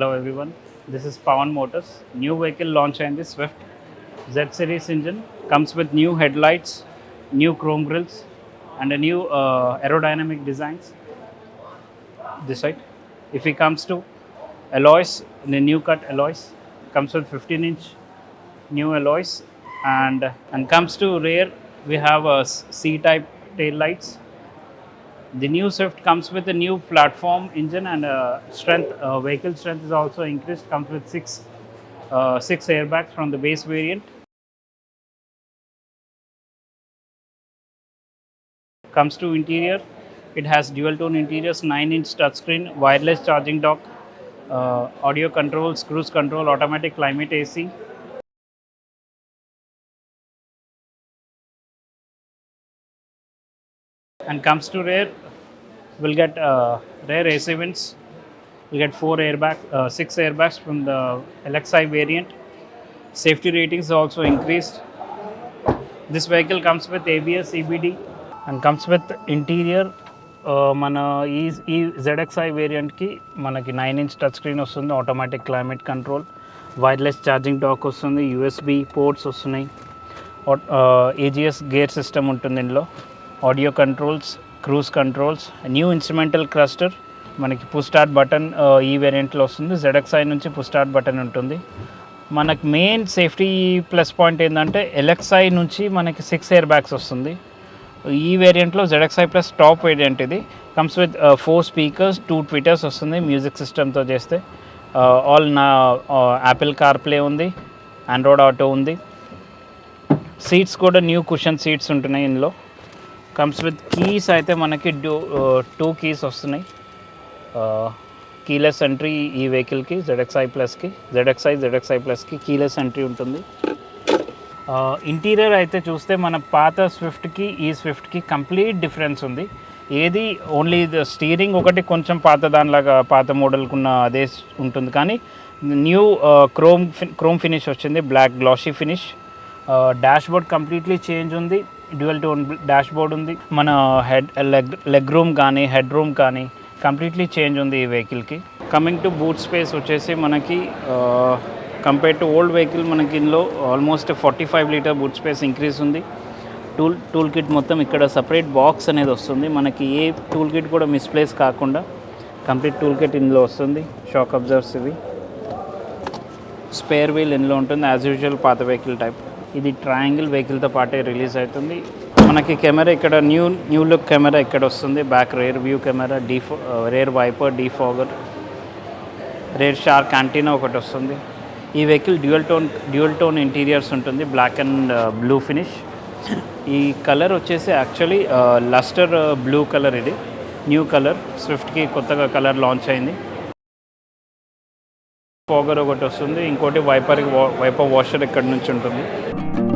Hello everyone, this is Pawan Motors. New vehicle launch in the Swift Z series engine comes with new headlights, new chrome grills, and a new uh, aerodynamic designs. This side. If it comes to alloys, the new cut alloys comes with 15 inch new alloys, and and comes to rear, we have a C type tail lights the new Swift comes with a new platform engine and uh, strength. Uh, vehicle strength is also increased. Comes with six uh, six airbags from the base variant. Comes to interior, it has dual tone interiors, 9 inch touchscreen, wireless charging dock, uh, audio controls, cruise control, automatic climate AC, and comes to rear we'll get uh, rear AC vents we'll get four airbag uh, six airbags from the LXI variant safety ratings also increased this vehicle comes with ABS EBD and comes with interior uh, మన ఈ ఈ ZXI వేరియంట్కి మనకి nine inch touch screen వస్తుంది automatic climate control wireless charging dock వస్తుంది USB ports వస్తున్నాయి AGS gear system ఉంటుంది ఇందులో audio controls cruise controls new instrumental cluster మనకి పుస్టార్ట్ బటన్ ఈ వేరియంట్లో వస్తుంది. జెడ్ఎక్స్ఐ నుంచి పుస్టార్ట్ బటన్ ఉంటుంది. మనకి మెయిన్ సేఫ్టీ ప్లస్ పాయింట్ ఏంటంటే ఎలక్స్ఐ నుంచి మనకి సిక్స్ ఇయర్ బ్యాగ్స్ వస్తుంది. ఈ వేరియంట్లో జెడ్ఎక్స్ఐ ప్లస్ టాప్ వేరియంట్ ఇది. Comes with four speakers two tweeters వస్తుంది మ్యూజిక్ సిస్టమ్తో చేస్తే. ఆల్ నా యాపిల్ కార్ప్లే ఉంది ఆండ్రాయిడ్ ఆటో ఉంది. సీట్స్ కూడా న్యూ కుషన్ సీట్స్ ఉంటున్నాయి ఇందులో. కమ్స్ విత్ కీస్ అయితే మనకి డూ టూ కీస్ వస్తున్నాయి. కీలెస్ ఎంట్రీ ఈ వెహికల్కి జెడ్ఎక్స్ఐ ప్లస్కి జెడ్ఎక్స్ఐ జెడ్ఎక్స్ఐ ప్లస్కి కీలెస్ ఎంట్రీ ఉంటుంది. ఇంటీరియర్ అయితే చూస్తే మన పాత స్విఫ్ట్కి ఈ స్విఫ్ట్కి కంప్లీట్ డిఫరెన్స్ ఉంది. ఏది ఓన్లీ స్టీరింగ్ ఒకటి కొంచెం పాత దానిలాగా పాత మోడల్కున్న అదే ఉంటుంది. కానీ న్యూ క్రోమ్ క్రోమ్ ఫినిష్ వచ్చింది. Black glossy finish dash board completely change ఉంది. డ్యూయల్ టోన్ డాష్ బోర్డ్ ఉంది. మన హెడ్ లెగ్ లెగ్ రూమ్ కానీ హెడ్ రూమ్ కానీ కంప్లీట్లీ చేంజ్ ఉంది ఈ వెహికల్కి. కమింగ్ టు బూట్ స్పేస్ వచ్చేసి మనకి కంపేర్ టు ఓల్డ్ వెహికల్ మనకి ఇందులో almost forty five litre boot space increase ఉంది. టూల్ టూల్ కిట్ మొత్తం ఇక్కడ సపరేట్ బాక్స్ అనేది వస్తుంది. మనకి ఏ టూల్ కిట్ కూడా మిస్ప్లేస్ కాకుండా కంప్లీట్ టూల్ కిట్ ఇందులో వస్తుంది. షాక్ అబ్జర్వ్స్ ఇవి. స్పేర్ వీల్ ఇందులో ఉంటుంది యాజ్ యూజువల్ పాత వెహికల్ టైప్ ఇది ట్రయాంగిల్ వెహికల్తో పాటే రిలీజ్ అవుతుంది. మనకి కెమెరా ఇక్కడ న్యూ న్యూ లుక్ కెమెరా ఇక్కడ వస్తుంది. Back rear view camera D rear wiper defogger rear shark antenna ఒకటి వస్తుంది. ఈ vehicle dual tone dual tone interiors ఉంటుంది. Black and blue finish. ఈ కలర్ వచ్చేసి యాక్చువల్లీ లస్టర్ బ్లూ కలర్ ఇది. New colour. స్విఫ్ట్కి కొత్తగా కలర్ లాంచ్ అయింది. ఫోగర్ ఒకటి వస్తుంది. ఇంకోటి వైపర్ వైపర్ వాషర్ ఇక్కడ నుంచి ఉంటుంది. you